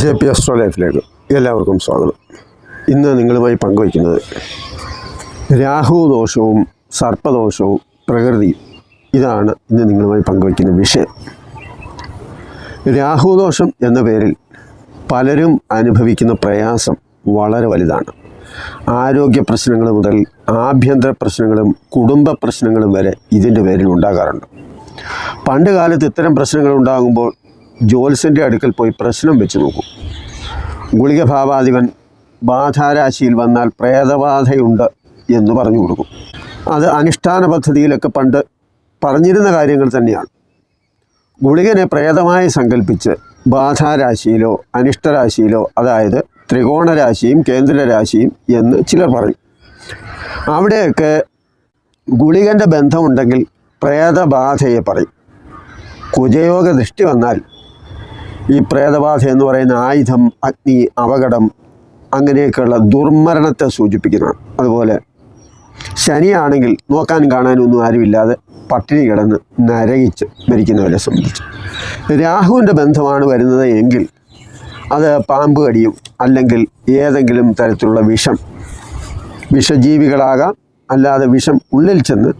J P astro ലൈഫിലേക്ക് എല്ലാവർക്കും സ്വാഗതം. ഇന്ന് നിങ്ങളുമായി പങ്കുവയ്ക്കുന്നത് രാഹു ദോഷവും സർപ്പദോഷവും പ്രകൃതിയും. ഇതാണ് ഇന്ന് നിങ്ങളുമായി പങ്കുവയ്ക്കുന്ന വിഷയം. രാഹു ദോഷം എന്ന പേരിൽ പലരും അനുഭവിക്കുന്ന പ്രയാസം വളരെ വലുതാണ്. ആരോഗ്യ പ്രശ്നങ്ങൾ മുതൽ ആഭ്യന്തര പ്രശ്നങ്ങളും കുടുംബ പ്രശ്നങ്ങളും വരെ ഇതിന്റെ പേരിൽ ഉണ്ടാകാറുണ്ട്. പണ്ട് കാലത്ത് ഇത്തരം പ്രശ്നങ്ങൾ ഉണ്ടാകുമ്പോൾ ജോത്സ്യന്റെ അടുക്കൽ പോയി പ്രശ്നം വെച്ച് നോക്കും. ഗുളിക ഭാവാധിപൻ ബാധാരാശിയിൽ വന്നാൽ പ്രേതബാധയുണ്ട് എന്ന് പറഞ്ഞു കൊടുക്കും. അത് അനുഷ്ഠാന പദ്ധതിയിലൊക്കെ പണ്ട് പറഞ്ഞിരുന്ന കാര്യങ്ങൾ തന്നെയാണ്. ഗുളികനെ പ്രേതമായി സങ്കല്പിച്ച് ബാധാരാശിയിലോ അനിഷ്ടരാശിയിലോ അതായത് ത്രികോണരാശിയും കേന്ദ്രരാശിയും എന്ന് ചിലർ പറയും. അവിടെയൊക്കെ ഗുളികന്റെ ബന്ധമുണ്ടെങ്കിൽ പ്രേതബാധയെ പറയും. കുജയോഗ ദൃഷ്ടി വന്നാൽ ഈ പ്രേതബാധ എന്ന് പറയുന്ന ആയുധം അഗ്നി അപകടം അങ്ങനെയൊക്കെയുള്ള ദുർമരണത്തെ സൂചിപ്പിക്കുന്നതാണ് അതുപോലെ ശനിയാണെങ്കിൽ നോക്കാനും കാണാനും ഒന്നും ആരുമില്ലാതെ പട്ടിണി കിടന്ന് നരകിച്ച് മരിക്കുന്നവരെ സംബന്ധിച്ച്. രാഹുവിന്റെ ബന്ധമാണ് വരുന്നത് എങ്കിൽ അത് പാമ്പ് കടിയും അല്ലെങ്കിൽ ഏതെങ്കിലും തരത്തിലുള്ള വിഷം വിഷജീവികളാകാം. അല്ലാതെ വിഷം ഉള്ളിൽ ചെന്ന്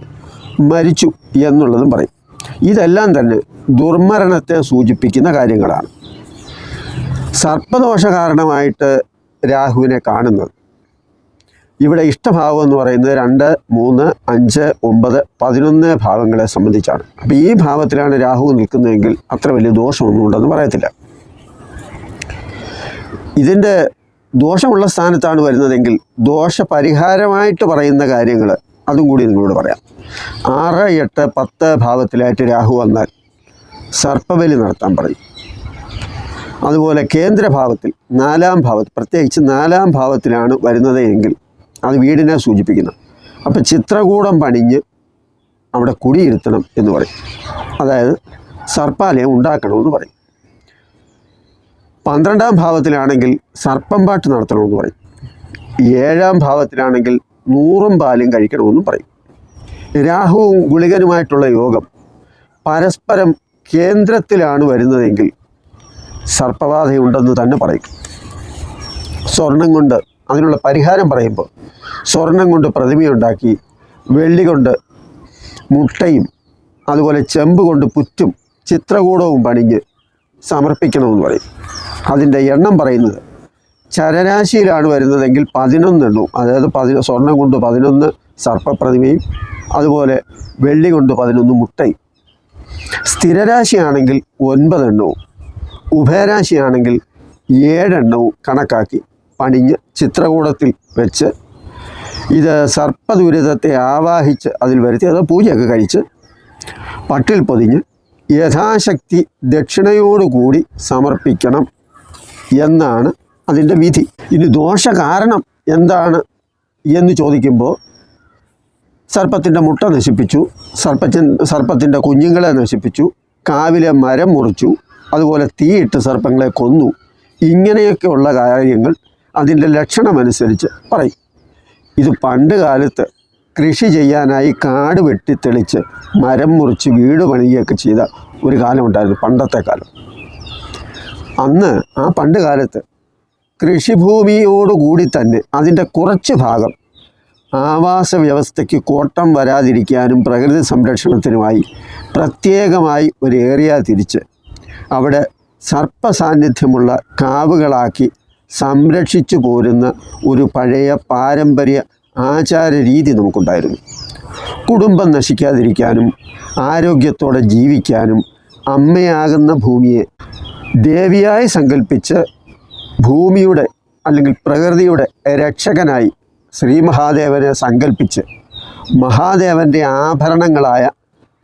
മരിച്ചു എന്നുള്ളതും പറയും. ഇതെല്ലാം തന്നെ ദുർമരണത്തെ സൂചിപ്പിക്കുന്ന കാര്യങ്ങളാണ്. സർപ്പദോഷ കാരണമായിട്ട് രാഹുവിനെ കാണുന്നത്. ഇവിടെ ഇഷ്ടഭാവം എന്ന് പറയുന്നത് രണ്ട് മൂന്ന് അഞ്ച് ഒമ്പത് പതിനൊന്ന് ഭാവങ്ങളെ സംബന്ധിച്ചാണ്. അപ്പോൾ ഈ ഭാവത്തിലാണ് രാഹു നിൽക്കുന്നതെങ്കിൽ അത്ര വലിയ ദോഷമൊന്നും ഉണ്ടെന്ന് പറയത്തില്ല. ഇതിന്റെ ദോഷമുള്ള സ്ഥാനത്താണ് വരുന്നതെങ്കിൽ ദോഷപരിഹാരമായിട്ട് പറയുന്ന കാര്യങ്ങൾ അതും കൂടി നിങ്ങളോട് പറയാം. ആറ് എട്ട് പത്ത് ഭാവത്തിലായിട്ട് രാഹു വന്നാൽ സർപ്പബലി നടത്താൻ പറയും. അതുപോലെ കേന്ദ്രഭാവത്തിൽ നാലാം ഭാവത്തിൽ പ്രത്യേകിച്ച് നാലാം ഭാവത്തിലാണ് വരുന്നത് എങ്കിൽ അത് വീടിനെ സൂചിപ്പിക്കുന്നു. അപ്പം ചിത്രകൂടം പണിഞ്ഞ് അവിടെ കുടിയിരുത്തണം എന്ന് പറയും. അതായത് സർപ്പാലയം ഉണ്ടാക്കണമെന്ന് പറയും. പന്ത്രണ്ടാം ഭാവത്തിലാണെങ്കിൽ സർപ്പം പാട്ട് നടത്തണമെന്ന് പറയും. ഏഴാം ഭാവത്തിലാണെങ്കിൽ നൂറും പാലും കഴിക്കണമെന്നും പറയും. രാഹുവും ഗുളികനുമായിട്ടുള്ള യോഗം പരസ്പരം കേന്ദ്രത്തിലാണ് വരുന്നതെങ്കിൽ സർപ്പബാധയുണ്ടെന്ന് തന്നെ പറയും. സ്വർണം കൊണ്ട് അതിനുള്ള പരിഹാരം പറയുമ്പോൾ സ്വർണം കൊണ്ട് പ്രതിമയുണ്ടാക്കി വെള്ളി കൊണ്ട് മുട്ടയും അതുപോലെ ചെമ്പ് കൊണ്ട് പുറ്റും ചിത്രകൂടവും പണിഞ്ഞ് സമർപ്പിക്കണമെന്ന് പറയും. അതിന്റെ എണ്ണം പറയുന്നത് ചരരാശിയിലാണ് വരുന്നതെങ്കിൽ പതിനൊന്നെണ്ണവും അതായത് പതി സ്വർണം കൊണ്ട് പതിനൊന്ന് സർപ്പപ്രതിമയും അതുപോലെ വെള്ളി കൊണ്ട് പതിനൊന്ന് മുട്ടയും. സ്ഥിരരാശിയാണെങ്കിൽ ഒൻപതെണ്ണവും ഉഭയരാശിയാണെങ്കിൽ ഏഴെണ്ണവും കണക്കാക്കി പണിഞ്ഞ് ചിത്രകൂടത്തിൽ വെച്ച് ഇത് സർപ്പദുരിതത്തെ ആവാഹിച്ച് അതിൽ വരുത്തി അത് പൂജയൊക്കെ കഴിച്ച് പട്ടിൽ പൊതിഞ്ഞ് യഥാശക്തി ദക്ഷിണയോടുകൂടി സമർപ്പിക്കണം എന്നാണ് അതിന്റെ വിധി. ഇനി ദോഷ കാരണം എന്താണ് എന്ന് ചോദിക്കുമ്പോൾ സർപ്പത്തിന്റെ മുട്ട നശിപ്പിച്ചു സർപ്പത്തിൻ സർപ്പത്തിന്റെ കുഞ്ഞുങ്ങളെ നശിപ്പിച്ചു കാവിലെ മരം മുറിച്ചു അതുപോലെ തീയിട്ട് സർപ്പങ്ങളെ കൊന്നു. ഇങ്ങനെയൊക്കെയുള്ള കാര്യങ്ങൾ അതിന്റെ ലക്ഷണമനുസരിച്ച് പറയും. ഇത് പണ്ട് കാലത്ത് കൃഷി ചെയ്യാനായി കാട് വെട്ടിത്തെളിച്ച് മരം മുറിച്ച് വീട് പണിയുകയൊക്കെ ചെയ്ത ഒരു കാലമുണ്ടായിരുന്നു പണ്ടത്തെ കാലം. അന്ന് ആ പണ്ട് കാലത്ത് കൃഷിഭൂമിയോടുകൂടി തന്നെ അതിന്റെ കുറച്ച് ഭാഗം ആവാസ വ്യവസ്ഥയ്ക്ക് കോട്ടം വരാതിരിക്കാനും പ്രകൃതി സംരക്ഷണത്തിനുമായി പ്രത്യേകമായി ഒരു ഏരിയ തിരിച്ച് അവിടെ സർപ്പ സാന്നിധ്യമുള്ള കാവുകളാക്കി സംരക്ഷിച്ചു പോരുന്ന ഒരു പഴയ പാരമ്പര്യ ആചാര രീതി നമുക്കുണ്ടായിരുന്നു. കുടുംബം നശിക്കാതിരിക്കാനും ആരോഗ്യത്തോടെ ജീവിക്കാനും അമ്മയാകുന്ന ഭൂമിയെ ദേവിയായി സങ്കല്പിച്ച് ഭൂമിയുടെ അല്ലെങ്കിൽ പ്രകൃതിയുടെ രക്ഷകനായി ശ്രീ മഹാദേവനെ സങ്കല്പിച്ച് മഹാദേവന്റെ ആഭരണങ്ങളായ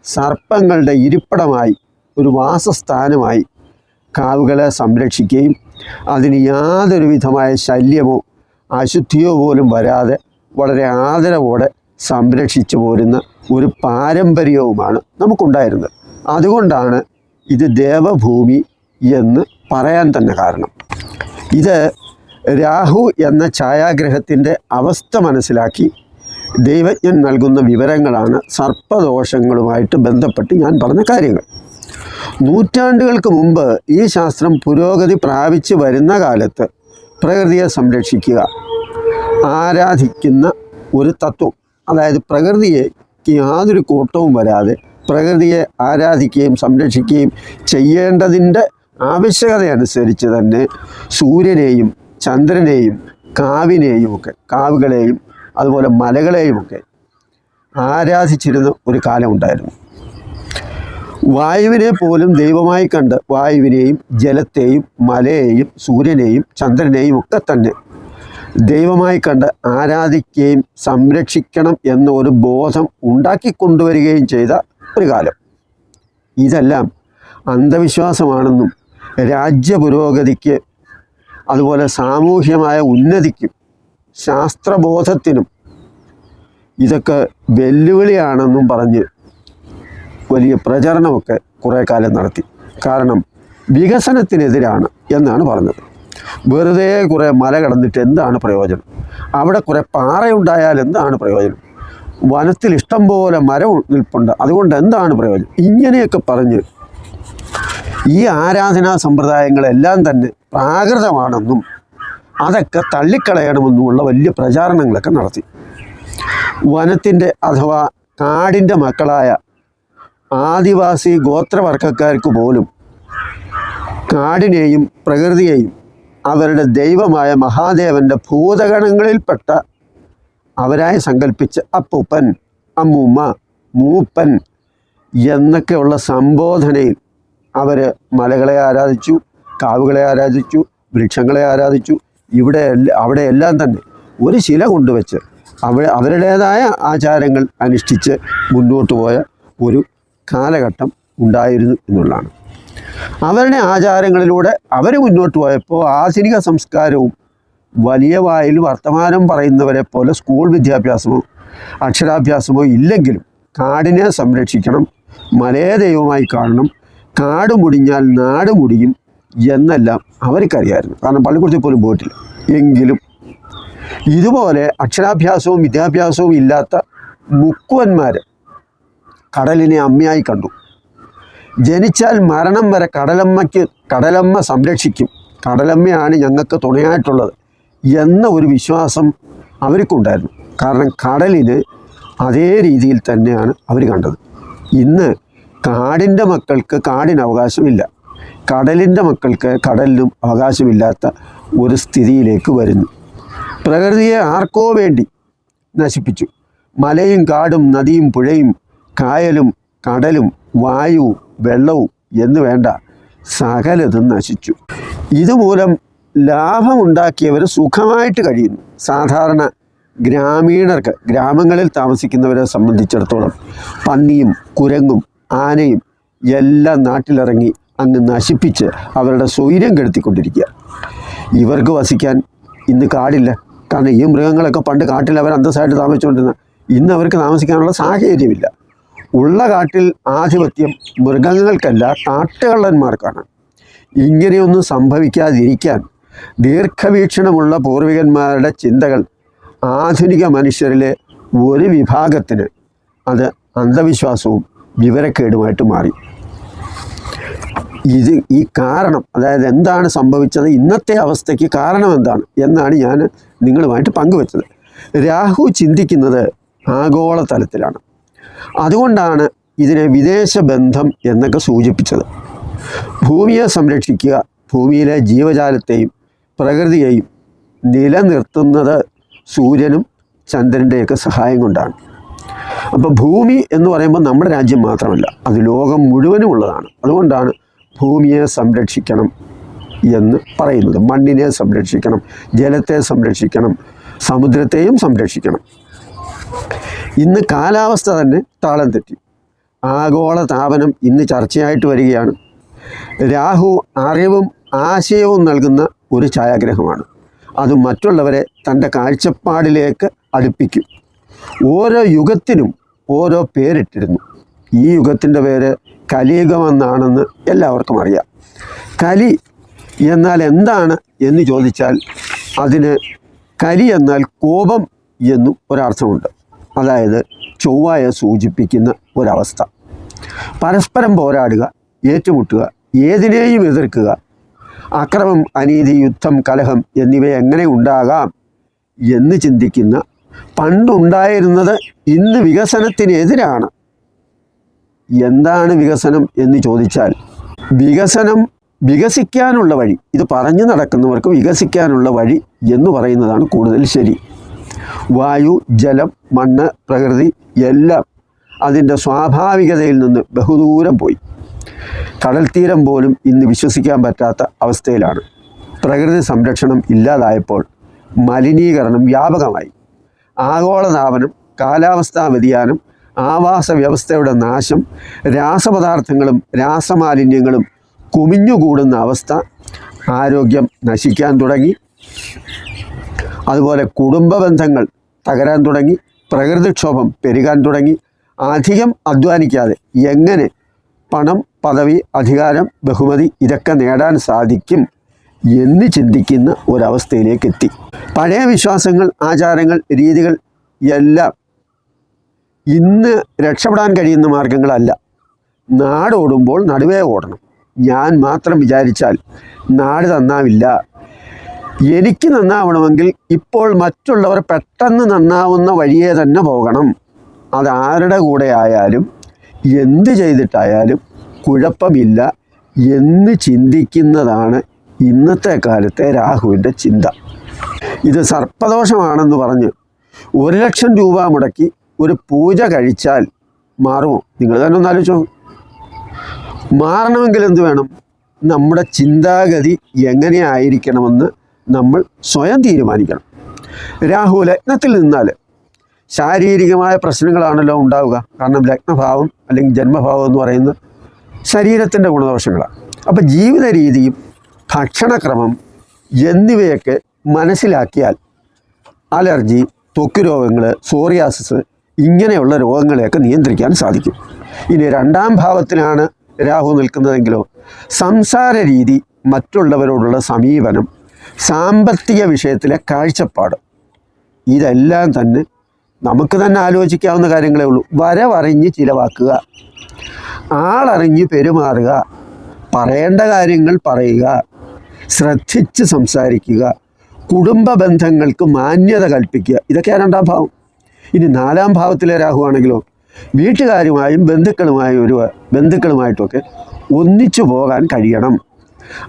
സർപ്പങ്ങളുടെ ഇരിപ്പിടമായി ഒരു വാസസ്ഥാനമായി കാവുകളെ സംരക്ഷിക്കുകയും അതിന് യാതൊരു വിധമായ ശല്യമോ അശുദ്ധിയോ പോലും വരാതെ വളരെ ആദരവോടെ സംരക്ഷിച്ചു പോരുന്ന ഒരു പാരമ്പര്യവുമാണ് നമുക്കുണ്ടായിരുന്നത്. അതുകൊണ്ടാണ് ഇത് ദേവഭൂമി എന്ന് പറയാൻ തന്നെ കാരണം. ഇത് രാഹു എന്ന ഛായാഗ്രഹത്തിന്റെ അവസ്ഥ മനസ്സിലാക്കി ദൈവജ്ഞൻ നൽകുന്ന വിവരങ്ങളാണ് സർപ്പദോഷങ്ങളുമായിട്ട് ബന്ധപ്പെട്ട് ഞാൻ പറഞ്ഞ കാര്യങ്ങൾ. നൂറ്റാണ്ടുകൾക്ക് മുമ്പ് ഈ ശാസ്ത്രം പുരോഗതി പ്രാപിച്ചു വരുന്ന കാലത്ത് പ്രകൃതിയെ സംരക്ഷിക്കുക ആരാധിക്കുന്ന ഒരു തത്വം. അതായത് പ്രകൃതിയെ യാതൊരു കൂട്ടവും വരാതെ പ്രകൃതിയെ ആരാധിക്കുകയും സംരക്ഷിക്കുകയും ചെയ്യേണ്ടതിന്റെ ആവശ്യകത അനുസരിച്ച് തന്നെ സൂര്യനെയും ചന്ദ്രനെയും കാവിനെയും ഒക്കെ കാവുകളെയും അതുപോലെ മലകളെയും ഒക്കെ ആരാധിച്ചിരുന്ന ഒരു കാലമുണ്ടായിരുന്നു വായുവിനെ പോലും ദൈവമായി കണ്ട് വായുവിനെയും ജലത്തെയും മലയെയും സൂര്യനെയും ചന്ദ്രനെയും ഒക്കെ തന്നെ ദൈവമായി കണ്ട് ആരാധിക്കുകയും സംരക്ഷിക്കണം എന്ന ഒരു ബോധം ഉണ്ടാക്കിക്കൊണ്ടുവരികയും ചെയ്ത ഒരു കാലം. ഇതെല്ലാം അന്ധവിശ്വാസമാണെന്നും രാജ്യ പുരോഗതിക്ക് അതുപോലെ സാമൂഹ്യമായ ഉന്നതിക്കും ശാസ്ത്രബോധത്തിനും ഇതൊക്കെ വെല്ലുവിളിയാണെന്നും പറഞ്ഞ് വലിയ പ്രചരണമൊക്കെ കുറേ കാലം നടത്തി. കാരണം വികസനത്തിനെതിരാണ് എന്നാണ് പറഞ്ഞത്. വെറുതെ കുറേ മല കടന്നിട്ട് എന്താണ് പ്രയോജനം? അവിടെ കുറേ പാറയുണ്ടായാൽ എന്താണ് പ്രയോജനം? വനത്തിൽ ഇഷ്ടം പോലെ മരം നിൽപ്പുണ്ട്. അതുകൊണ്ട് എന്താണ് പ്രയോജനം? ഇങ്ങനെയൊക്കെ പറഞ്ഞ് ഈ ആരാധനാ സമ്പ്രദായങ്ങളെല്ലാം തന്നെ പ്രാകൃതമാണെന്നും അതൊക്കെ തള്ളിക്കളയണമെന്നുമുള്ള വലിയ പ്രചാരണങ്ങളൊക്കെ നടത്തി. വനത്തിന്റെ അഥവാ കാടിന്റെ മക്കളായ ആദിവാസി ഗോത്രവർഗക്കാർക്ക് പോലും കാടിനെയും പ്രകൃതിയെയും അവരുടെ ദൈവമായ മഹാദേവന്റെ ഭൂതഗണങ്ങളിൽപ്പെട്ട അവരായി സങ്കല്പിച്ച് അപ്പൂപ്പൻ അമ്മൂമ്മ മൂപ്പൻ എന്നൊക്കെയുള്ള സംബോധനയിൽ അവർ മലകളെ ആരാധിച്ചു കാവുകളെ ആരാധിച്ചു വൃക്ഷങ്ങളെ ആരാധിച്ചു. ഇവിടെ അവിടെ എല്ലാം തന്നെ ഒരു ശില കൊണ്ടുവച്ച് അവ അവരുടേതായ ആചാരങ്ങൾ അനുഷ്ഠിച്ച് മുന്നോട്ട് പോയ ഒരു കാലഘട്ടം ഉണ്ടായിരുന്നു എന്നുള്ളതാണ്. അവരുടെ ആചാരങ്ങളിലൂടെ അവർ മുന്നോട്ട് പോയപ്പോൾ ആധുനിക സംസ്കാരവും വലിയ വായിൽ വർത്തമാനം പറയുന്നവരെ പോലെ സ്കൂൾ വിദ്യാഭ്യാസമോ അക്ഷരാഭ്യാസമോ ഇല്ലെങ്കിലും കാടിനെ സംരക്ഷിക്കണം മലയെ ദൈവമായി കാണണം കാട് മുടിഞ്ഞാൽ നാട് മുടിയും എന്നെല്ലാം അവർക്കറിയായിരുന്നു. കാരണം പള്ളിക്കുറത്തിൽ പോലും പോയിട്ടില്ല. എങ്കിലും ഇതുപോലെ അക്ഷരാഭ്യാസവും വിദ്യാഭ്യാസവും ഇല്ലാത്ത മുക്കുവന്മാർ കടലിനെ അമ്മയായി കണ്ടു. ജനിച്ചാൽ മരണം വരെ കടലമ്മയ്ക്ക് കടലമ്മ സംരക്ഷിക്കും. കടലമ്മയാണ് ഞങ്ങൾക്ക് തുണയായിട്ടുള്ളത് എന്ന ഒരു വിശ്വാസം അവർക്കുണ്ടായിരുന്നു. കാരണം കടലിന് അതേ രീതിയിൽ തന്നെയാണ് അവർ കണ്ടത്. ഇന്ന് കാടിന്റെ മക്കൾക്ക് കാടിന് അവകാശമില്ല. കടലിന്റെ മക്കൾക്ക് കടലിനും അവകാശമില്ലാത്ത ഒരു സ്ഥിതിയിലേക്ക് വരുന്നു. പ്രകൃതിയെ ആർക്കോ വേണ്ടി നശിപ്പിച്ചു. മലയും കാടും നദിയും പുഴയും കായലും കടലും വായുവും വെള്ളവും എന്ന് വേണ്ട. സകലതും നശിച്ചു. ഇതുമൂലം ലാഭമുണ്ടാക്കിയവർ സുഖമായിട്ട് കഴിയുന്നു. സാധാരണ ഗ്രാമീണർക്ക് ഗ്രാമങ്ങളിൽ താമസിക്കുന്നവരെ സംബന്ധിച്ചിടത്തോളം പന്നിയും കുരങ്ങും ആനയും എല്ലാം നാട്ടിലിറങ്ങി അങ്ങ് നശിപ്പിച്ച് അവരുടെ സ്വൈര്യം കെടുത്തിക്കൊണ്ടിരിക്കുക. ഇവർക്ക് വസിക്കാൻ ഇന്ന് കാടില്ല. കാരണം ഈ മൃഗങ്ങളൊക്കെ പണ്ട് കാട്ടിൽ അവർ അന്തസ്സായിട്ട് താമസിച്ചുകൊണ്ടിരുന്ന ഇന്ന് അവർക്ക് താമസിക്കാനുള്ള സാഹചര്യമില്ല. ഉള്ള കാട്ടിൽ ആധിപത്യം മൃഗങ്ങൾക്കല്ല കാട്ടുകള്ളന്മാർക്കാണ്. ഇങ്ങനെയൊന്നും സംഭവിക്കാതിരിക്കാൻ ദീർഘവീക്ഷണമുള്ള പൂർവികന്മാരുടെ ചിന്തകൾ ആധുനിക മനുഷ്യരിലെ ഒരു വിഭാഗത്തിന് അത് അന്ധവിശ്വാസവും വിവരക്കേടുമായിട്ട് മാറി. ഇത് ഈ കാരണം അതായത് എന്താണ് സംഭവിച്ചത് ഇന്നത്തെ അവസ്ഥയ്ക്ക് കാരണം എന്താണ് എന്നാണ് ഞാൻ നിങ്ങളുമായിട്ട് പങ്കുവച്ചത്. രാഹു ചിന്തിക്കുന്നത് ആഗോള തലത്തിലാണ് അതുകൊണ്ടാണ് ഇതിനെ വിദേശ ബന്ധം എന്നൊക്കെ സൂചിപ്പിച്ചത്. ഭൂമിയെ സംരക്ഷിക്കുക ഭൂമിയിലെ ജീവജാലത്തെയും പ്രകൃതിയെയും നിലനിർത്തുന്നത് സൂര്യനും ചന്ദ്രന്റെയൊക്കെ സഹായം കൊണ്ടാണ്. അപ്പോൾ ഭൂമി എന്ന് പറയുമ്പോൾ നമ്മുടെ രാജ്യം മാത്രമല്ല അത് ലോകം മുഴുവനും ഉള്ളതാണ്. അതുകൊണ്ടാണ് ഭൂമിയെ സംരക്ഷിക്കണം എന്ന് പറയുന്നത്. മണ്ണിനെ സംരക്ഷിക്കണം ജലത്തെ സംരക്ഷിക്കണം സമുദ്രത്തെയും സംരക്ഷിക്കണം. ഇന്ന് കാലാവസ്ഥ തന്നെ താളം തെറ്റി. ആഗോള താപനം ഇന്ന് ചർച്ചയായിട്ട് വരികയാണ്. രാഹു അറിവും ആശയവും നൽകുന്ന ഒരു ഛായാഗ്രഹമാണ്. അത് മറ്റുള്ളവരെ തന്റെ കാഴ്ചപ്പാടിലേക്ക് അടുപ്പിക്കും. ഓരോ യുഗത്തിനും ഓരോ പേരിട്ടിരുന്നു. ഈ യുഗത്തിന്റെ പേര് കലിയുഗമെന്നാണെന്ന് എല്ലാവർക്കും അറിയാം. കലി എന്നാൽ എന്താണ് എന്ന് ചോദിച്ചാൽ അതിന് കലി എന്നാൽ കോപം എന്നും ഒരർത്ഥമുണ്ട്. അതായത് ചൊവ്വായ സൂചിപ്പിക്കുന്ന ഒരവസ്ഥ. പരസ്പരം പോരാടുക ഏറ്റുമുട്ടുക ഏതിനെയും എതിർക്കുക അക്രമം അനീതി യുദ്ധം കലഹം എന്നിവ എങ്ങനെ ഉണ്ടാകാം എന്ന് ചിന്തിക്കുന്ന പണ്ടുണ്ടായിരുന്നത് ഇന്ന് വികസനത്തിനെതിരാണ്. എന്താണ് വികസനം എന്ന് ചോദിച്ചാൽ വികസനം വികസിക്കാനുള്ള വഴി ഇത് പറഞ്ഞു നടക്കുന്നവർക്ക് വികസിക്കാനുള്ള വഴി എന്ന് പറയുന്നതാണ് കൂടുതൽ ശരി. വായു ജലം മണ്ണ് പ്രകൃതി എല്ലാം അതിന്റെ സ്വാഭാവികതയിൽ നിന്ന് ബഹുദൂരം പോയി. കടൽ തീരം പോലും ഇന്ന് വിശ്വസിക്കാൻ പറ്റാത്ത അവസ്ഥയിലാണ്. പ്രകൃതി സംരക്ഷണം ഇല്ലാതായപ്പോൾ മലിനീകരണം വ്യാപകമായി. ആഗോളതാപനം കാലാവസ്ഥാ വ്യതിയാനം ആവാസ വ്യവസ്ഥയുടെ നാശം രാസപദാർത്ഥങ്ങളും രാസമാലിന്യങ്ങളും കുമിഞ്ഞുകൂടുന്ന അവസ്ഥ ആരോഗ്യം നശിക്കാൻ തുടങ്ങി. അതുപോലെ കുടുംബ ബന്ധങ്ങൾ തകരാൻ തുടങ്ങി പ്രകൃതിക്ഷോഭം പെരുകാൻ തുടങ്ങി. അധികം അധ്വാനിക്കാതെ എങ്ങനെ പണം പദവി അധികാരം ബഹുമതി ഇതൊക്കെ നേടാൻ സാധിക്കും എന്ന് ചിന്തിക്കുന്ന ഒരവസ്ഥയിലേക്ക് എത്തി. പഴയ വിശ്വാസങ്ങൾ ആചാരങ്ങൾ രീതികൾ എല്ലാം ഇന്ന് രക്ഷപ്പെടാൻ കഴിയുന്ന മാർഗങ്ങളല്ല. നാടോടുമ്പോൾ നടുവേ ഓടണം. ഞാൻ മാത്രം വിചാരിച്ചാൽ നാട് നന്നാവില്ല. എനിക്ക് നന്നാവണമെങ്കിൽ ഇപ്പോൾ മറ്റുള്ളവർ പെട്ടെന്ന് നന്നാവുന്ന വഴിയെ തന്നെ പോകണം. അതാരുടെ കൂടെ ആയാലും എന്ത് ചെയ്തിട്ടായാലും കുഴപ്പമില്ല. എന്ന് ചിന്തിക്കുന്നതാണ് ഇന്നത്തെ കാലത്തെ രാഹുവിന്റെ ചിന്ത. ഇത് സർപ്പദോഷമാണെന്ന് പറഞ്ഞ് ഒരു ലക്ഷം രൂപ മുടക്കി ഒരു പൂജ കഴിച്ചാൽ മാറുമോ? നിങ്ങൾ തന്നെ ഒന്ന് ആലോചിച്ചോ. മാറണമെങ്കിൽ എന്ത് വേണം? നമ്മുടെ ചിന്താഗതി എങ്ങനെയായിരിക്കണമെന്ന് നമ്മൾ സ്വയം തീരുമാനിക്കണം. രാഹു ലഗ്നത്തിൽ നിന്നാൽ ശാരീരികമായ പ്രശ്നങ്ങളാണല്ലോ ഉണ്ടാവുക. കാരണം ലഗ്നഭാവം അല്ലെങ്കിൽ ജന്മഭാവം എന്ന് പറയുന്നത് ശരീരത്തിന്റെ ഗുണദോഷങ്ങളാണ്. അപ്പോൾ ജീവിത രീതിയും ഭക്ഷണക്രമം എന്നിവയൊക്കെ മനസ്സിലാക്കിയാൽ അലർജി ത്വക്ക് രോഗങ്ങൾ സോറിയാസിസ് ഇങ്ങനെയുള്ള രോഗങ്ങളെയൊക്കെ നിയന്ത്രിക്കാൻ സാധിക്കും. ഇനി രണ്ടാം ഭാവത്തിലാണ് രാഹു നിൽക്കുന്നതെങ്കിലോ സംസാര രീതി മറ്റുള്ളവരോടുള്ള സമീപനം സാമ്പത്തിക വിഷയത്തിലെ കാഴ്ചപ്പാട്. ഇതെല്ലാം തന്നെ നമുക്ക് തന്നെ ആലോചിക്കാവുന്ന കാര്യങ്ങളേ ഉള്ളൂ. വരവറിഞ്ഞ് ചിലവാക്കുക. ആളറിഞ്ഞ് പെരുമാറുക. പറയേണ്ട കാര്യങ്ങൾ പറയുക. ശ്രദ്ധിച്ച് സംസാരിക്കുക. കുടുംബ ബന്ധങ്ങൾക്ക് മാന്യത കൽപ്പിക്കുക. ഇതൊക്കെയാണ് രണ്ടാം ഭാവം. ഇനി നാലാം ഭാവത്തിലെ രാഹുവാണെങ്കിലോ വീട്ടുകാരുമായും ബന്ധുക്കളുമായും ഒരു ബന്ധുക്കളുമായിട്ടൊക്കെ ഒന്നിച്ചു പോകാൻ കഴിയണം.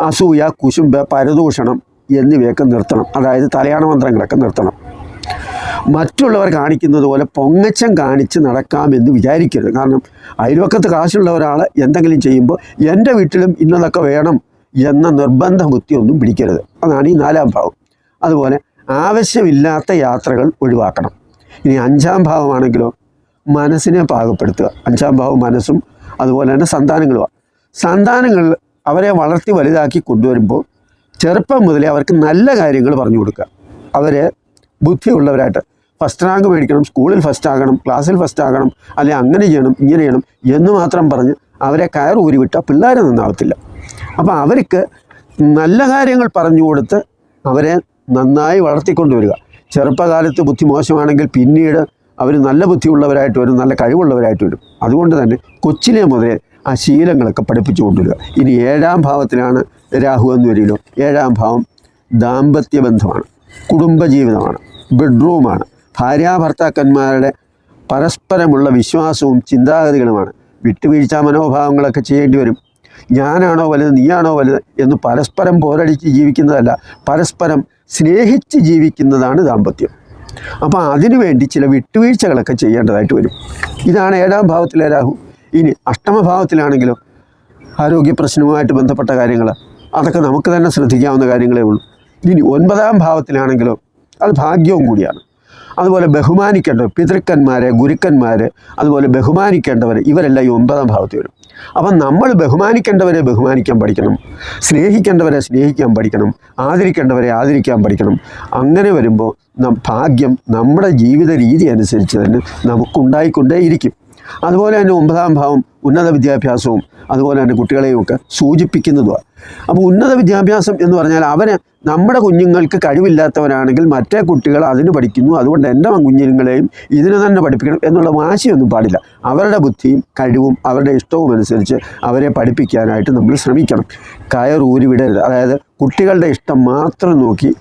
അസൂയ കുശുമ്പ് പരദൂഷണം എന്നിവയൊക്കെ നിർത്തണം. അതായത് തലയാണ മന്ത്രങ്ങളൊക്കെ നിർത്തണം. മറ്റുള്ളവർ കാണിക്കുന്നത് പോലെ പൊങ്ങച്ചം കാണിച്ച് നടക്കാമെന്ന് വിചാരിക്കരുത്. കാരണം അയൽവക്കത്ത് കാശുള്ള ഒരാൾ എന്തെങ്കിലും ചെയ്യുമ്പോൾ എന്റെ വീട്ടിലും ഇന്നതൊക്കെ വേണം എന്ന നിർബന്ധ ബുദ്ധിയൊന്നും പിടിക്കരുത്. അതാണ് ഈ നാലാം ഭാവം. അതുപോലെ ആവശ്യമില്ലാത്ത യാത്രകൾ ഒഴിവാക്കണം. ഇനി അഞ്ചാം ഭാവമാണെങ്കിലോ മനസ്സിനെ പാകപ്പെടുത്തുക. അഞ്ചാം ഭാവം മനസ്സും അതുപോലെ തന്നെ സന്താനങ്ങളുമാണ്. സന്താനങ്ങൾ അവരെ വളർത്തി വലുതാക്കി കൊണ്ടുവരുമ്പോൾ ചെറുപ്പം മുതലേ അവർക്ക് നല്ല കാര്യങ്ങൾ പറഞ്ഞു കൊടുക്കുക. അവർ ബുദ്ധിയുള്ളവരായിട്ട് ഫസ്റ്റ് റാങ്ക് മേടിക്കണം സ്കൂളിൽ ഫസ്റ്റ് ആകണം ക്ലാസ്സിൽ ഫസ്റ്റ് ആകണം അല്ലെ അങ്ങനെ ചെയ്യണം ഇങ്ങനെ ചെയ്യണം എന്ന് മാത്രം പറഞ്ഞ് അവരെ കയർ ഊരി വിട്ടാൽ പിള്ളേരെ നന്നാവത്തില്ല. അപ്പോൾ അവർക്ക് നല്ല കാര്യങ്ങൾ പറഞ്ഞു കൊടുത്ത് അവരെ നന്നായി വളർത്തിക്കൊണ്ടുവരിക ചെറുപ്പകാലത്ത് ബുദ്ധി മോശമാണെങ്കിൽ പിന്നീട് അവർ നല്ല ബുദ്ധിയുള്ളവരായിട്ട് വരും നല്ല കഴിവുള്ളവരായിട്ട് വരും. അതുകൊണ്ട് തന്നെ കൊച്ചിലെ മുതലേ ആ ശീലങ്ങളൊക്കെ പഠിപ്പിച്ചു കൊണ്ടുവരിക. ഇനി ഏഴാം ഭാവത്തിലാണ് രാഹു എന്ന് വരികയോ ഏഴാം ഭാവം ദാമ്പത്യ ബന്ധമാണ് കുടുംബജീവിതമാണ് ബെഡ്റൂമാണ് ഭാര്യാഭർത്താക്കന്മാരുടെ പരസ്പരമുള്ള വിശ്വാസവും ചിന്താഗതികളുമാണ്. വിട്ടുവീഴ്ച മനോഭാവങ്ങളൊക്കെ ചെയ്യേണ്ടി വരും. ഞാനാണോ വലുത് നീയാണോ വലുത് എന്ന് പരസ്പരം പോരടിച്ച് ജീവിക്കുന്നതല്ല പരസ്പരം സ്നേഹിച്ച് ജീവിക്കുന്നതാണ് ദാമ്പത്യം. അപ്പോൾ അതിനുവേണ്ടി ചില വിട്ടുവീഴ്ചകളൊക്കെ ചെയ്യേണ്ടതായിട്ട് വരും. ഇതാണ് ഏഴാം ഭാവത്തിലെ രാഹു. ഇനി അഷ്ടമഭാവത്തിലാണെങ്കിലോ ആരോഗ്യ പ്രശ്നവുമായിട്ട് ബന്ധപ്പെട്ട കാര്യങ്ങൾ അതൊക്കെ നമുക്ക് തന്നെ ശ്രദ്ധിക്കാവുന്ന കാര്യങ്ങളേ ഉള്ളൂ. ഇനി ഒൻപതാം ഭാവത്തിലാണെങ്കിലോ അത് ഭാഗ്യവും കൂടിയാണ്. അതുപോലെ ബഹുമാനിക്കേണ്ടവർ പിതൃക്കന്മാരെ ഗുരുക്കന്മാരെ അതുപോലെ ബഹുമാനിക്കേണ്ടവർ ഇവരെല്ലാം ഈ ഒമ്പതാം ഭാവത്തിൽ വരും. അപ്പം നമ്മൾ ബഹുമാനിക്കേണ്ടവരെ ബഹുമാനിക്കാൻ പഠിക്കണം. സ്നേഹിക്കേണ്ടവരെ സ്നേഹിക്കാൻ പഠിക്കണം. ആദരിക്കേണ്ടവരെ ആദരിക്കാൻ പഠിക്കണം. അങ്ങനെ വരുമ്പോൾ ഭാഗ്യം നമ്മുടെ ജീവിത രീതി അനുസരിച്ച് തന്നെ നമുക്കുണ്ടായിക്കൊണ്ടേയിരിക്കും. അതുപോലെ തന്നെ ഒമ്പതാം ഭാവം ഉന്നത വിദ്യാഭ്യാസവും അതുപോലെ തന്നെ കുട്ടികളെയും ഒക്കെ സൂചിപ്പിക്കുന്നതുമാണ് അപ്പോൾ ഉന്നത വിദ്യാഭ്യാസം എന്ന് പറഞ്ഞാൽ അവന് നമ്മുടെ കുഞ്ഞുങ്ങൾക്ക് കഴിവില്ലാത്തവരാണെങ്കിൽ മറ്റേ കുട്ടികൾ അതിന് പഠിക്കുന്നു. അതുകൊണ്ട് എന്റെ കുഞ്ഞുങ്ങളെയും ഇതിനെ തന്നെ പഠിപ്പിക്കണം എന്നുള്ള വാശിയൊന്നും പാടില്ല. അവരുടെ ബുദ്ധിയും കഴിവും അവരുടെ ഇഷ്ടവും അനുസരിച്ച് അവരെ പഠിപ്പിക്കാനായിട്ട് നമ്മൾ ശ്രമിക്കണം. കയറൂരി വിടരുത്. അതായത് കുട്ടികളുടെ ഇഷ്ടം മാത്രം നോക്കി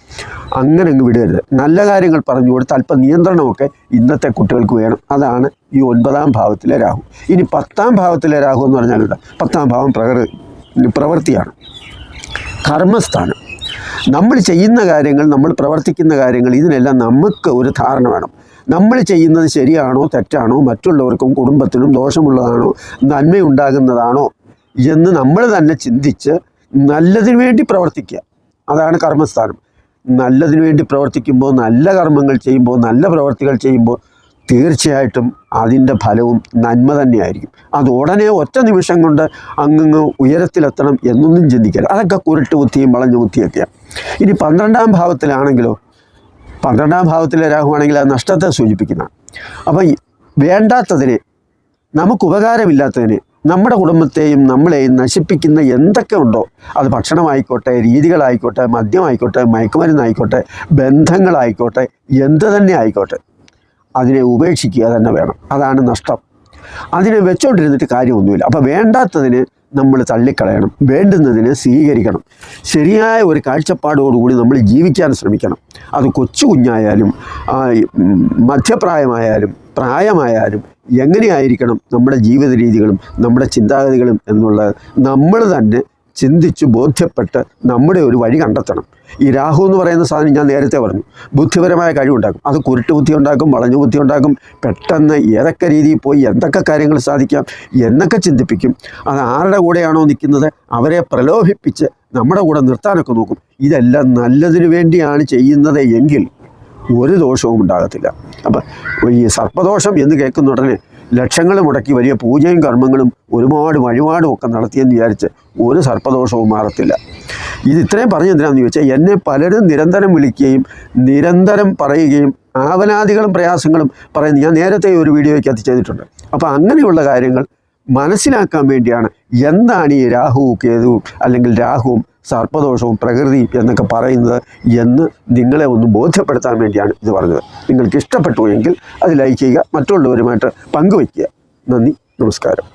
അങ്ങനെ അങ്ങ് വിടരുത്. നല്ല കാര്യങ്ങൾ പറഞ്ഞു കൊടുത്ത് അല്പം നിയന്ത്രണമൊക്കെ ഇന്നത്തെ കുട്ടികൾക്ക് വേണം. അതാണ് ഈ ഒൻപതാം ഭാവത്തിലെ രാഹു. ഇനി പത്താം ഭാവത്തിലെ രാഹു എന്ന് പറഞ്ഞാലുണ്ട് പത്താം ഭാവം പ്രകൃതി. പ്രവൃത്തിയാണ് കർമ്മസ്ഥാനം. നമ്മൾ ചെയ്യുന്ന കാര്യങ്ങൾ നമ്മൾ പ്രവർത്തിക്കുന്ന കാര്യങ്ങൾ ഇതിനെല്ലാം നമുക്ക് ഒരു ധാരണ വേണം. നമ്മൾ ചെയ്യുന്നത് ശരിയാണോ തെറ്റാണോ മറ്റുള്ളവർക്കും കുടുംബത്തിനും ദോഷമുള്ളതാണോ നന്മയുണ്ടാകുന്നതാണോ എന്ന് നമ്മൾ തന്നെ ചിന്തിച്ച് നല്ലതിനു വേണ്ടി പ്രവർത്തിക്കുക. അതാണ് കർമ്മസ്ഥാനം. നല്ലതിനു വേണ്ടി പ്രവർത്തിക്കുമ്പോൾ നല്ല കർമ്മങ്ങൾ ചെയ്യുമ്പോൾ നല്ല പ്രവർത്തികൾ ചെയ്യുമ്പോൾ തീർച്ചയായിട്ടും അതിന്റെ ഫലവും നന്മ തന്നെയായിരിക്കും. അത് ഉടനെ ഒറ്റ നിമിഷം കൊണ്ട് അങ്ങ് ഉയരത്തിലെത്തണം എന്നൊന്നും ചിന്തിക്കരുത്. അതൊക്കെ കുരുട്ട് ബുദ്ധിയും വളഞ്ഞു ബുദ്ധിയൊക്കെയാണ് ഇനി പന്ത്രണ്ടാം ഭാവത്തിലാണെങ്കിലോ പന്ത്രണ്ടാം ഭാവത്തിലെ രാഹുവാണെങ്കിൽ അത് നഷ്ടത്തെ സൂചിപ്പിക്കുന്നതാണ് അപ്പം വേണ്ടാത്തതിനെ നമുക്ക് ഉപകാരമില്ലാത്തതിനെ നമ്മുടെ കുടുംബത്തെയും നമ്മളെയും നശിപ്പിക്കുന്ന എന്തൊക്കെ ഉണ്ടോ അത് ഭക്ഷണമായിക്കോട്ടെ രീതികളായിക്കോട്ടെ മദ്യമായിക്കോട്ടെ മയക്കുമരുന്നായിക്കോട്ടെ ബന്ധങ്ങളായിക്കോട്ടെ എന്ത് തന്നെ ആയിക്കോട്ടെ അതിനെ ഉപേക്ഷിക്കുക തന്നെ വേണം. അതാണ് നഷ്ടം. അതിനെ വെച്ചോണ്ടിരുന്നിട്ട് കാര്യമൊന്നുമില്ല. അപ്പോൾ വേണ്ടാത്തതിന് നമ്മൾ തള്ളിക്കളയണം. വേണ്ടുന്നതിനെ സ്വീകരിക്കണം. ശരിയായ ഒരു കാഴ്ചപ്പാടോടുകൂടി നമ്മൾ ജീവിക്കാൻ ശ്രമിക്കണം. അത് കൊച്ചു കുഞ്ഞായാലും മധ്യപ്രായമായാലും പ്രായമായാലും എങ്ങനെയായിരിക്കണം നമ്മുടെ ജീവിത രീതികളും നമ്മുടെ ചിന്താഗതികളും എന്നുള്ളത് നമ്മൾ തന്നെ ചിന്തിച്ച് ബോധ്യപ്പെട്ട് നമ്മുടെ ഒരു വഴി കണ്ടെത്തണം. ഈ രാഹു എന്ന് പറയുന്ന സാധനം ഞാൻ നേരത്തെ പറഞ്ഞു. ബുദ്ധിപരമായ കഴിവുണ്ടാക്കും. അത് കുരുട്ട് ബുദ്ധി ഉണ്ടാക്കും വളഞ്ഞു ബുദ്ധി ഉണ്ടാക്കും. പെട്ടെന്ന് ഏതൊക്കെ രീതിയിൽ പോയി എന്തൊക്കെ കാര്യങ്ങൾ സാധിക്കാം എന്നൊക്കെ ചിന്തിപ്പിക്കും. അത് ആരുടെ കൂടെയാണോ നിൽക്കുന്നത് അവരെ പ്രലോഭിപ്പിച്ച് നമ്മുടെ കൂടെ നിർത്താനൊക്കെ നോക്കും. ഇതെല്ലാം നല്ലതിനു വേണ്ടിയാണ് ചെയ്യുന്നത് എങ്കിൽ ഒരു ദോഷവും ഉണ്ടാകത്തില്ല. അപ്പം ഈ സർപ്പദോഷം എന്ന് കേൾക്കുന്ന ഉടനെ ലക്ഷങ്ങൾ മുടക്കി വലിയ പൂജയും കർമ്മങ്ങളും ഒരുപാട് വഴിപാടും ഒക്കെ നടത്തിയെന്ന് വിചാരിച്ച് ഒരു സർപ്പദോഷവും മാറത്തില്ല. ഇത് ഇത്രയും പറഞ്ഞു എന്തിനാണെന്ന് ചോദിച്ചാൽ എന്നെ പലരും നിരന്തരം വിളിക്കുകയും നിരന്തരം പറയുകയും ആവനാദികളും പ്രയാസങ്ങളും പറയുന്നത് ഞാൻ നേരത്തെ ഒരു വീഡിയോയ്ക്കകത്ത് ചെയ്തിട്ടുണ്ട്. അപ്പോൾ അങ്ങനെയുള്ള കാര്യങ്ങൾ മനസ്സിലാക്കാൻ വേണ്ടിയാണ് എന്താണ് ഈ രാഹു കേതുവും അല്ലെങ്കിൽ രാഹുവും സർപ്പദോഷവും പ്രകൃതിയും എന്നൊക്കെ പറയുന്നത് എന്ന് നിങ്ങളെ ഒന്ന് ബോധ്യപ്പെടുത്താൻ വേണ്ടിയാണ് ഇത് പറഞ്ഞത്. നിങ്ങൾക്ക് ഇഷ്ടപ്പെട്ടു എങ്കിൽ അത് ലൈക്ക് ചെയ്യുക മറ്റുള്ളവരുമായിട്ട് പങ്കുവയ്ക്കുക. നന്ദി നമസ്കാരം.